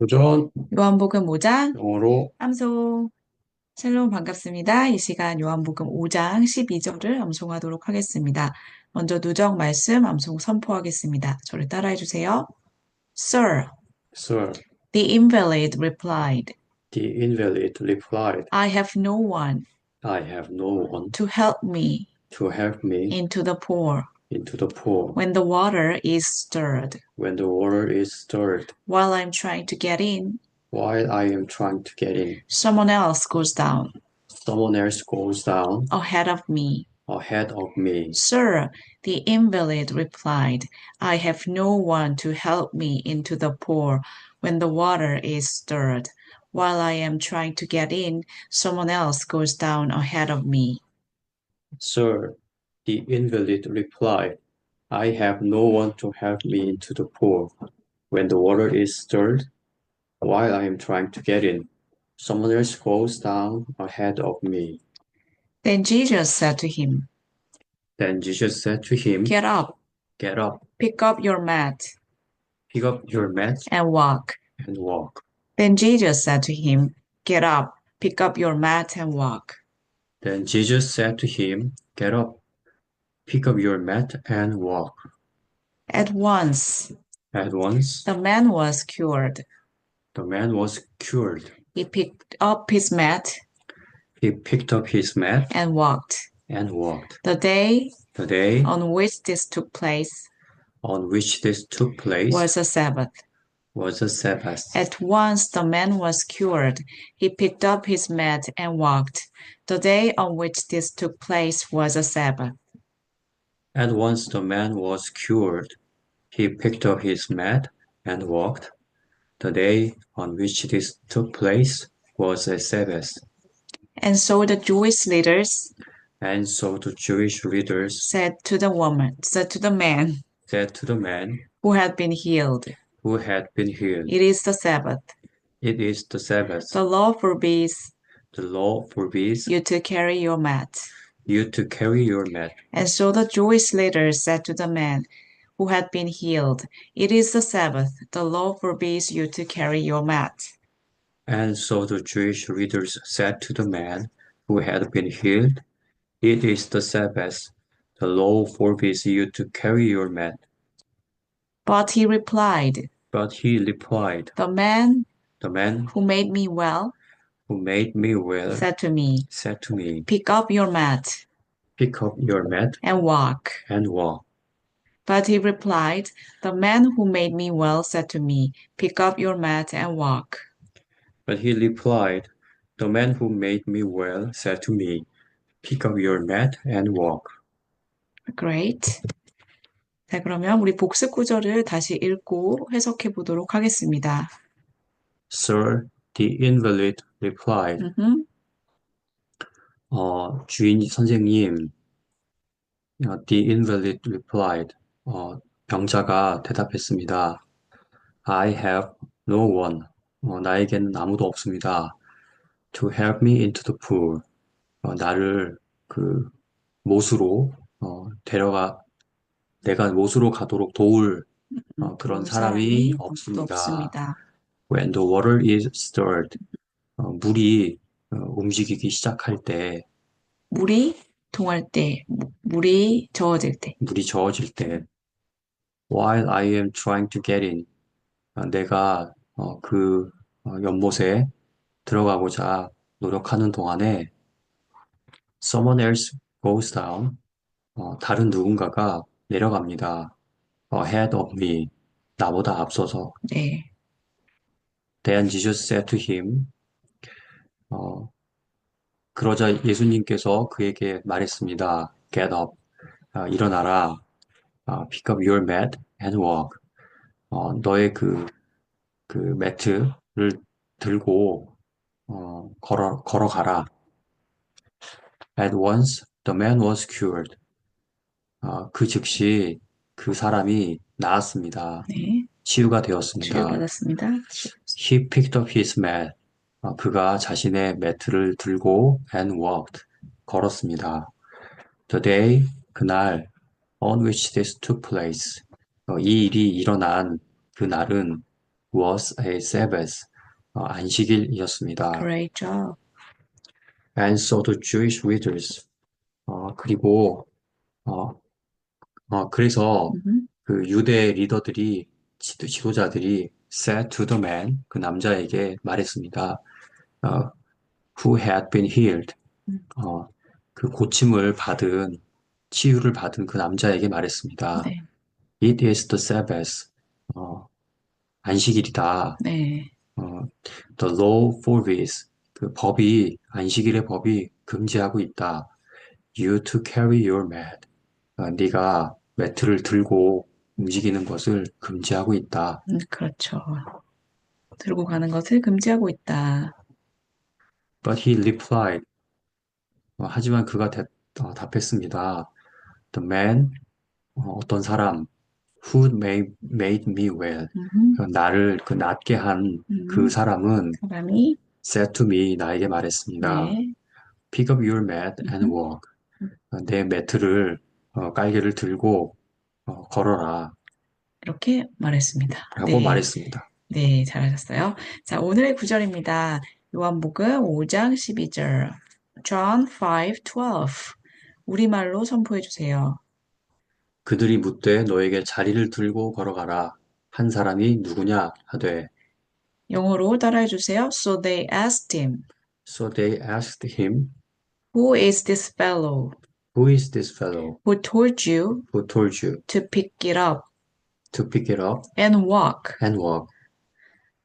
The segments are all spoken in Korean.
도전 요한복음 5장 영어로 암송. 샬롬 반갑습니다. 이 시간 요한복음 5장 12절을 암송하도록 하겠습니다. 먼저 누적 말씀 암송 선포하겠습니다. 저를 따라해 주세요. Sir, Sir, the invalid replied, the invalid replied, I have no one I have no one to help me to help me into the pool into the pool when the water is stirred. when the water is stirred. While I'm trying to get in, While I am trying to get in, someone else goes down someone else goes down ahead of me. ahead of me. Sir, the invalid replied, I have no one to help me into the pool when the water is stirred. While I am trying to get in, someone else goes down ahead of me. Sir, the invalid replied, I have no one to help me into the pool when the water is stirred. While I am trying to get in, someone else goes down ahead of me. Then Jesus said to him, Then Jesus said to him, Get up, Get up, pick up your mat, pick up your mat and walk. and walk. Then Jesus said to him, Get up, pick up your mat, and walk. Then Jesus said to him, Get up, pick up your mat and walk. At once, At once, the man was cured. the man was cured. He picked up his mat He picked up his mat and walked. and walked. The day The day on which this took place on which this took place was a Sabbath. was a Sabbath. At once the man was cured. He picked up his mat and walked. The day on which this took place was a Sabbath. At once the man was cured. He picked up his mat and walked. The day on which this took place was a Sabbath. And so the Jewish leaders And so the Jewish leaders said to the woman, said to the man said to the man who had been healed, who had been healed, It is the Sabbath. It is the Sabbath. The law forbids The law forbids you to carry your mat. You to carry your mat. And so the Jewish leaders said to the man who had been healed, It is the Sabbath. The law forbids you to carry your mat. And so the Jewish leaders said to the man who had been healed, It is the Sabbath. The law forbids you to carry your mat. But he replied, But he replied, The man The man who made me well who made me well said to me, said to me, Pick up your mat Pick up your mat and walk. and walk. But he replied, The man who made me well said to me, Pick up your mat and walk. But he replied, The man who made me well said to me, Pick up your mat and walk. Great. 자, 그러면 우리 복습 구절을 다시 읽고 해석해 보도록 하겠습니다. Sir, the invalid replied, 음흠. 어, 주인 선생님, 어, the invalid replied, 어, 병자가 대답했습니다. I have no one. 어, 나에게는 아무도 없습니다. To help me into the pool. 어, 나를 그 못으로 어, 데려가 내가 못으로 가도록 도울 어, 그런 음, 사람이 아무도 없습니다. 없습니다. When the water is stirred. 어, 물이 어, 움직이기 시작할 때, 물이 동할 때, 무- 물이 저어질 때. 물이 저어질 때, while I am trying to get in, 어, 내가 어, 그 어, 연못에 들어가고자 노력하는 동안에 someone else goes down, 어, 다른 누군가가 내려갑니다. ahead of me, 나보다 앞서서. 네. Then Jesus said to him, 어, 그러자 예수님께서 그에게 말했습니다. Get up, 아, 일어나라, 아, pick up your mat and walk. 어, 너의 그, 그 매트를 들고 어, 걸어, 걸어가라. At once the man was cured. 아, 그 즉시 그 사람이 나았습니다. 네. 치유가 되었습니다. 치료받았습니다. He picked up his mat. 아, 그가 자신의 매트를 들고 and walked. 걸었습니다. The day, 그날, on which this took place. 어, 이 일이 일어난 그날은 was a Sabbath. 어, 안식일이었습니다. Great job. And so the Jewish leaders. 어, 그리고 어, 어, 그래서 음, 그 유대 리더들이 지도, 지도자들이 said to the man 그 남자에게 말했습니다. 어, who had been healed. 음, 어, 그 고침을 받은 치유를 받은 그 남자에게 말했습니다. 네, It is the Sabbath. 어, 안식일이다. 네. 어, the law forbids. 그 법이 안식일의 법이 금지하고 있다. You to carry your mat. 어, 네가 매트를 들고 움직이는 것을 금지하고 있다. 음, 그렇죠. 들고 가는 것을 금지하고 있다. But he replied. 어, 하지만 그가 대- 어, 답했습니다. The man, 어, 어떤 사람, who made, made me well. 음, 그 나를 그 낫게 한그 음, 사람은 사람이, said to me, 나에게 말했습니다. 네, Pick up your mat and 음, walk. 어, 내 매트를, 어, 깔개를 들고 어, 걸어라. 이렇게 말했습니다. 라고 네, 말했습니다. 네, 잘하셨어요. 자, 오늘의 구절입니다. 요한복음 5장 12절. John 5:12. 우리말로 선포해 주세요. 그들이 묻되 너에게 자리를 들고 걸어가라. 한 사람이 누구냐 하되 영어로 따라해 주세요. So they asked him, So they asked him, Who is this fellow Who is this fellow who told you who told you to pick it up to pick it up and walk? and walk?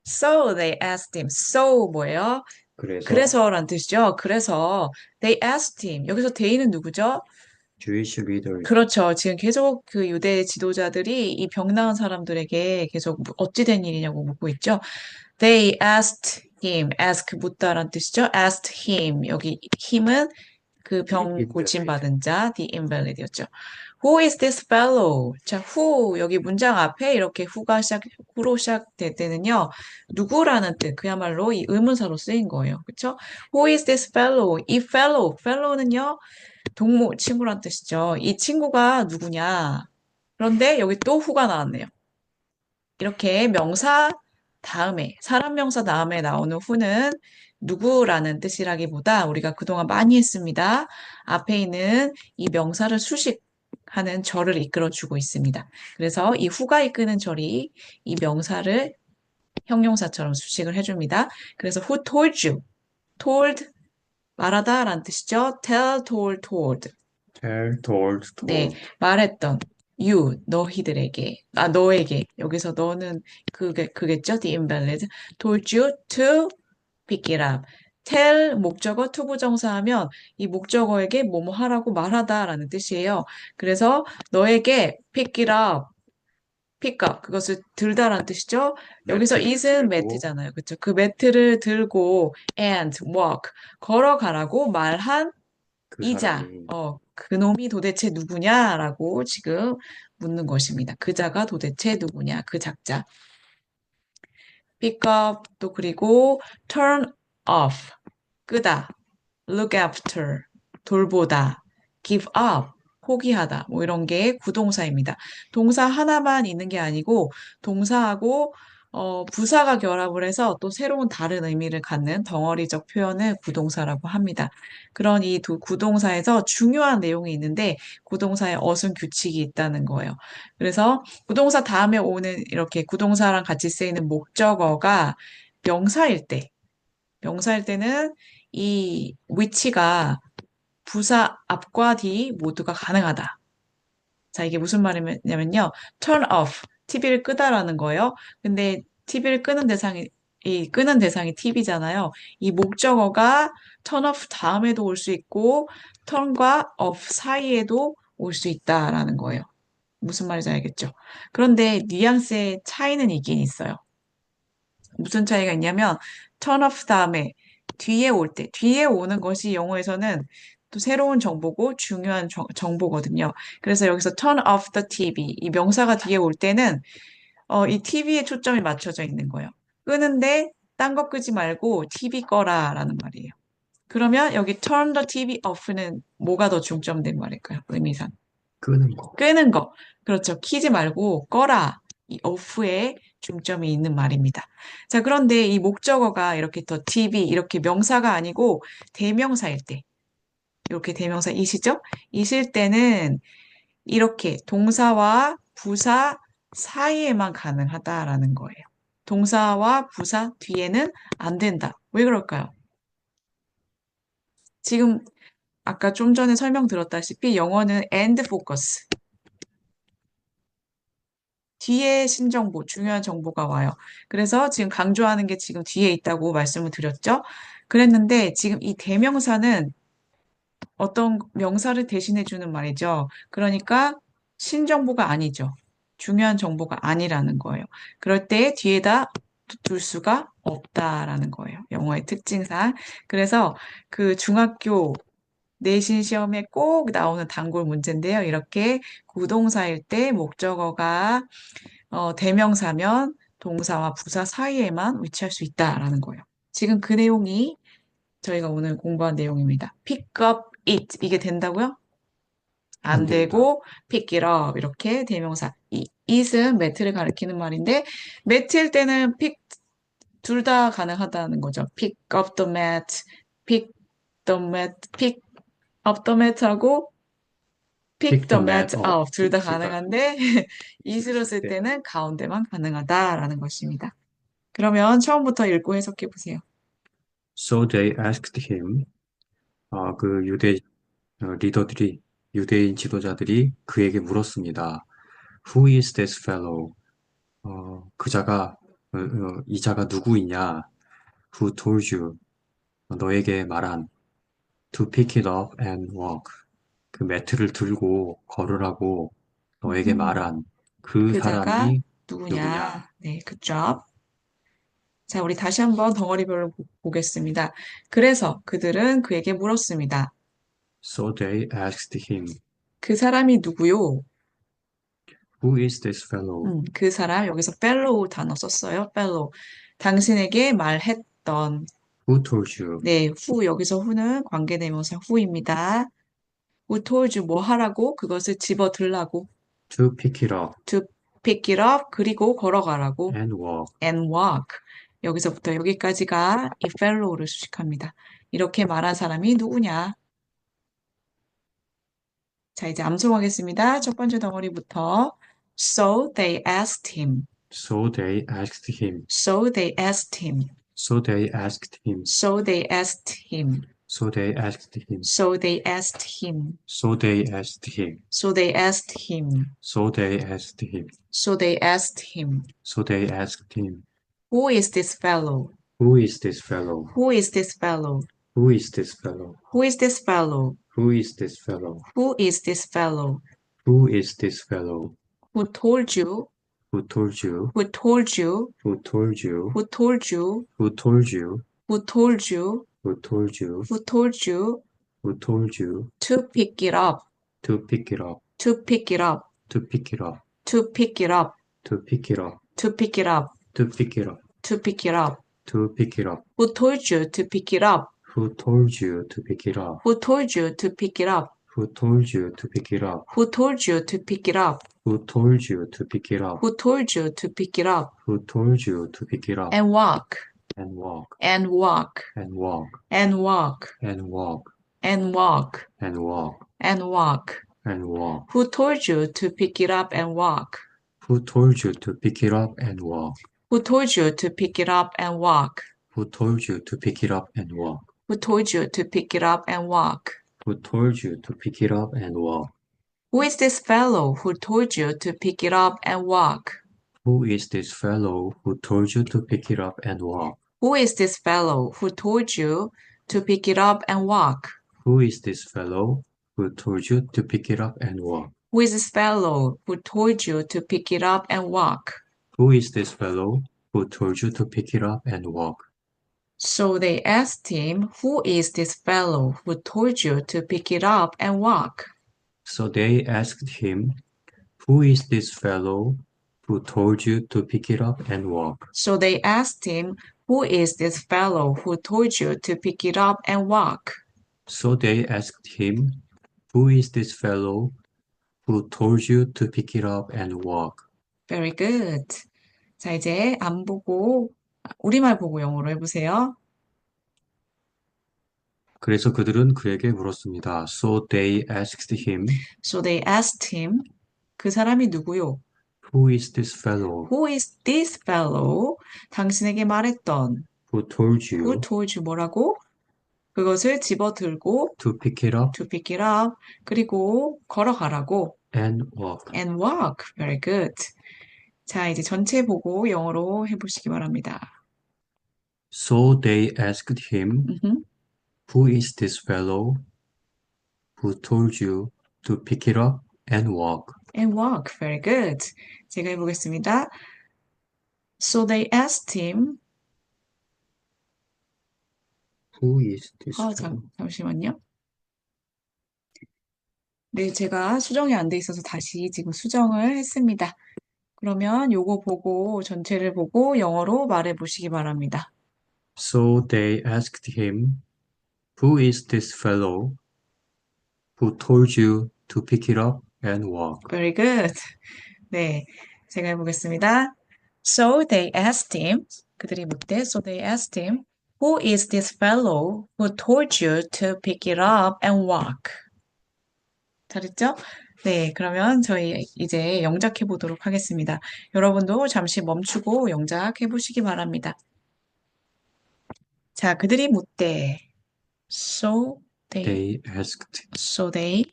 So they asked him. So 뭐예요? 그래서 그래서란 뜻이죠. 그래서 they asked him. 여기서 they는 누구죠? Jewish leaders 그렇죠. 지금 계속 그 유대 지도자들이 이 병 나은 사람들에게 계속 무- 어찌 된 일이냐고 묻고 있죠. They asked him. ask 묻다란 뜻이죠. asked him. 여기 him은 그병 invalid. 고침받은 자, the invalid였죠. Who is this fellow? 자, who 여기 문장 앞에 이렇게 who가 시작, who로 시작될 때는요, 누구라는 뜻, 그야말로 이 의문사로 쓰인 거예요. 그렇죠? Who is this fellow? 이 fellow, fellow는요, 동무, 친구란 뜻이죠. 이 친구가 누구냐? 그런데 여기 또 who가 나왔네요. 이렇게 명사 다음에, 사람 명사 다음에 나오는 who는 누구라는 뜻이라기보다 우리가 그동안 많이 했습니다. 앞에 있는 이 명사를 수식 하는 절을 이끌어주고 있습니다. 그래서 이 who가 이끄는 절이 이 명사를 형용사처럼 수식을 해줍니다. 그래서 who told you? told 말하다 라는 뜻이죠. tell, told, told. tell, told, 네, told. 말했던 you 너희들에게 아 너에게 여기서 너는 그게 그겠죠 the invalid told you to pick it up tell 목적어 to 부정사하면 이 목적어에게 뭐뭐 하라고 말하다라는 뜻이에요. 그래서 너에게 pick it up pick up 그것을 들다라는 뜻이죠. 여기서 들고 매트잖아요. 그렇죠? 그 매트를 들고 and walk 걸어가라고 말한 그 이자, 사람이 어, 그놈이 도대체 누구냐라고 지금 묻는 것입니다. 그자가 도대체 누구냐, 그 작자. Pick up 또 그리고 turn off, 끄다, look after, 돌보다, give up, 포기하다, 뭐 이런 게 구동사입니다. 동사 하나만 있는 게 아니고 동사하고 어, 부사가 결합을 해서 또 새로운 다른 의미를 갖는 덩어리적 표현을 구동사라고 합니다. 그런 이 두 구동사에서 중요한 내용이 있는데 구동사에 어순 규칙이 있다는 거예요. 그래서 구동사 다음에 오는 이렇게 구동사랑 같이 쓰이는 목적어가 명사일 때, 명사일 때는 이 위치가 부사 앞과 뒤 모두가 가능하다. 자, 이게 무슨 말이냐면요. turn off, TV를 끄다라는 거예요. 근데 TV를 끄는 대상이, 이 끄는 대상이 TV잖아요. 이 목적어가 turn off 다음에도 올 수 있고, turn과 off 사이에도 올 수 있다라는 거예요. 무슨 말인지 알겠죠? 그런데 뉘앙스의 차이는 있긴 있어요. 무슨 차이가 있냐면 turn off 다음에 뒤에 올 때, 뒤에 오는 것이 영어에서는 또 새로운 정보고 중요한 정, 정보거든요. 그래서 여기서 turn off the TV, 이 명사가 뒤에 올 때는 어, 이 TV에 초점이 맞춰져 있는 거예요. 끄는데 딴 거 끄지 말고 TV 꺼라라는 말이에요. 그러면 여기 turn the TV off는 뭐가 더 중점된 말일까요? 의미상. 끄는 거. 끄는 거. 그렇죠. 키지 말고 꺼라. 이 off에 중점이 있는 말입니다. 자, 그런데 이 목적어가 이렇게 더 TV 이렇게 명사가 아니고 대명사일 때 이렇게 대명사 이시죠? 이실 때는 이렇게 동사와 부사 사이에만 가능하다라는 거예요. 동사와 부사 뒤에는 안 된다. 왜 그럴까요? 지금 아까 좀 전에 설명 들었다시피 영어는 and focus. 뒤에 신정보, 중요한 정보가 와요. 그래서 지금 강조하는 게 지금 뒤에 있다고 말씀을 드렸죠? 그랬는데 지금 이 대명사는 어떤 명사를 대신해 주는 말이죠. 그러니까 신정보가 아니죠. 중요한 정보가 아니라는 거예요. 그럴 때 뒤에다 둘 수가 없다라는 거예요. 영어의 특징상. 그래서 그 중학교 내신 시험에 꼭 나오는 단골 문제인데요. 이렇게 구동사일 때 목적어가 어, 대명사면 동사와 부사 사이에만 위치할 수 있다라는 거예요. 지금 그 내용이 저희가 오늘 공부한 내용입니다. pick up it 이게 된다고요? 안. 되고 pick it up 이렇게 대명사 이 it은 매트를 가리키는 말인데 매트일 때는 pick 둘 다 가능하다는 거죠. pick up the mat, pick the mat, pick up the mat하고 pick Pick the mat mat up. up 둘다둘 다. 가능한데 it으로 쓸 네. 때는 가운데만 가능하다라는 것입니다. 그러면 처음부터 읽고 해석해 보세요. So they asked him, 아, 그 유대 어, 리더들이, 유대인 지도자들이 그에게 물었습니다. Who is this fellow? 어, 그자가, 어, 어, 이 자가 누구이냐? Who told you? 너에게 말한 to pick it up and walk. 그 매트를 들고 걸으라고 너에게 음. 말한 그 그자가 사람이 누구냐? 누구냐? 네, 굿잡. 자, 우리 다시 한번 덩어리별로 보- 보겠습니다. 그래서 그들은 그에게 물었습니다. So they asked him, 그 사람이 누구요? Who is this fellow? 음, 그 사람, 여기서 fellow 단어 썼어요. fellow. 당신에게 말했던, Who told you? 네, who, 여기서 who는 관계대명사 who입니다. who told you 뭐 하라고? 그것을 집어 들라고. To pick it up to pick it up, 그리고 걸어가라고. and walk. and walk. 여기서부터 여기까지가 이 fellow를 수식합니다. 이렇게 말한 사람이 누구냐? 자, 이제 암송하겠습니다. 첫 번째 덩어리부터. So they asked him. So they asked him. So they asked him. So they asked him. So they asked him. So they asked him. So they asked him. So they asked him. So they asked him. So they asked him. So they asked him. So they asked him. Who is this fellow? Who is this fellow? Who is this fellow? Who is this fellow? Who is this fellow? Who is this fellow? Who is this fellow? Who is this fellow? Who told you? Who told you? Who told you? Who told you? Who told you? Who told you? Who told you? Who told you? Who told you Who told you to pick it up? to pick it up? To pick it up? To pick it up? To pick it up? To pick it up? To pick it up? To pick it up? To pick it up? To pick it up? Who told you to pick it up? Who told you to pick it up? Who told you to pick it up? Who told you to pick it up? Who told you to pick it up? Who told you to pick it up? Who told you to pick it up? Who told you to pick it up? And walk, And walk, and walk, and walk, and walk, and walk, and walk, and walk, and walk. and walk. Who told you to pick it up and walk? Who told you to pick it up and walk? Who told you to pick it up and walk? Who told you to pick it up and walk? Who told you to pick it up and walk? Who told you to pick it up and walk? Who is this fellow who told you to pick it up and walk? Who is this fellow who told you to pick it up and walk? Who is this fellow who told you to pick it up and walk? Who is this fellow who told you to pick it up and walk? Who is this fellow who told you to pick it up and walk? Who is this fellow who told you to pick it up and walk? So they asked him, Who is this fellow who told you to pick it up and walk? So they asked him, Who is this fellow who told you to pick it up and walk? So they asked him, Who is this fellow who told you to pick it up and walk? So they asked him, Who is this fellow who told you to pick it up and walk? Very good. 자, 이제 안 보고, 우리말 보고 영어로 해보세요. 그래서 그들은 그에게 물었습니다. So they asked him, So they asked him, 그 사람이 누구요? Who is this fellow Who is this fellow? 당신에게 말했던, who told who you told you 뭐라고? 그것을 집어들고, to pick it up to pick it up, 그리고 걸어가라고, and walk? and walk. Very good. 자, 이제 전체 보고 영어로 해보시기 바랍니다. So they asked him, 음흠. Who is this fellow who told you to pick it up and walk? and walk. Very good. 제가 해보겠습니다. So they asked him, Who is this 아, fellow? 잠, 잠시만요. 네, 제가 수정이 안 돼 있어서 다시 지금 수정을 했습니다. 그러면 요거 보고, 전체를 보고 영어로 말해 보시기 바랍니다. So they asked him, Who is this fellow who told you to pick it up and walk? Very good. 네, 제가 해보겠습니다. So they asked him, 그들이 묻되, so they asked him, Who is this fellow who told you to pick it up and walk? 잘했죠? 네, 그러면 저희 이제 영작해 보도록 하겠습니다. 여러분도 잠시 멈추고 영작해 보시기 바랍니다. 자, 그들이 묻되, so they, They asked so they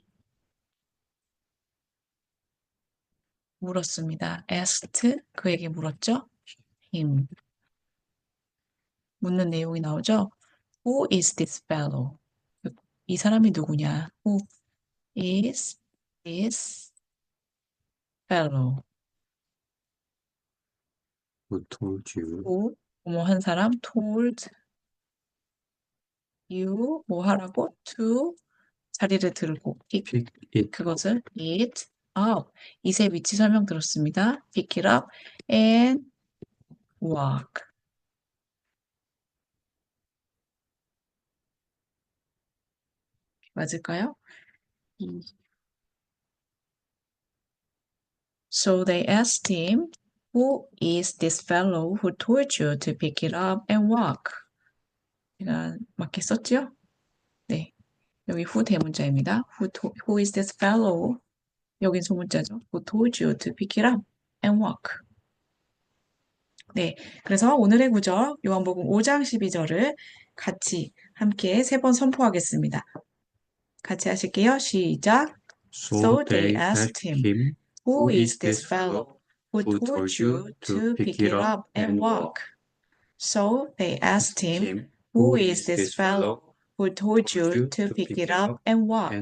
물었습니다. asked 그에게 물었죠? him 묻는 내용이 나오죠? Who is this fellow? 이 사람이 누구냐? Who is this fellow? who told you who 뭐한 사람 told you 뭐 하라고 to 자리를 들고 pick pick it 그것을 it up 이세 위치 설명 들었습니다. pick it up and walk 맞을까요? 이. So they asked him, Who is this fellow who told you to pick it up and walk? 제가 맞게 썼죠? 네. 여기 who 대문자입니다. Who, to- who is this fellow? 여긴 소문자죠. Who told you to pick it up and walk? 네. 그래서 오늘의 구절, 요한복음 5장 12절을 같이 함께 세 번 선포하겠습니다. 같이 하실게요. 시작. So they asked him, Who is this fellow who told you to pick it up and walk? So they asked him, Who is this fellow who told you to pick it up and walk?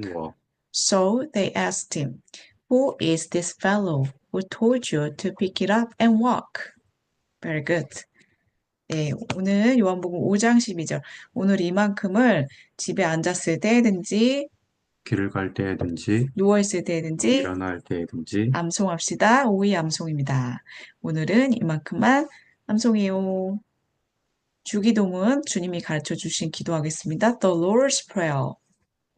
So they asked him, Who is this fellow who told you to pick it up and walk? Very good. 네, 오늘 요한복음 5장 12절. 오늘 이만큼을 집에 앉았을 때든지 길을 갈 때든지 누워 있을 때든지 일어날 때든지 암송합시다. 오이 암송입니다. 오늘은 이만큼만 암송해요. 주기도문 주님이 가르쳐 주신 기도하겠습니다. The Lord's Prayer.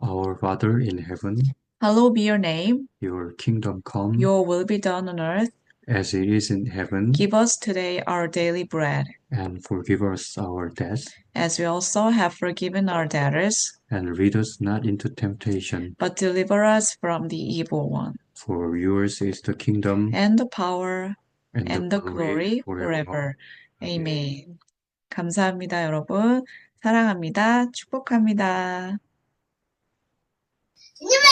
Our Father in heaven, Hallowed be your name. your kingdom come Your will be done on earth. as it is in heaven, Give us today our daily bread, and forgive us our debts, as we also have forgiven our debtors, and lead us not into temptation, but deliver us from the evil one. for yours is the kingdom And the power and and the the glory forever. forever. Amen. 감사합니다, 여러분. 사랑합니다. 축복합니다. 님의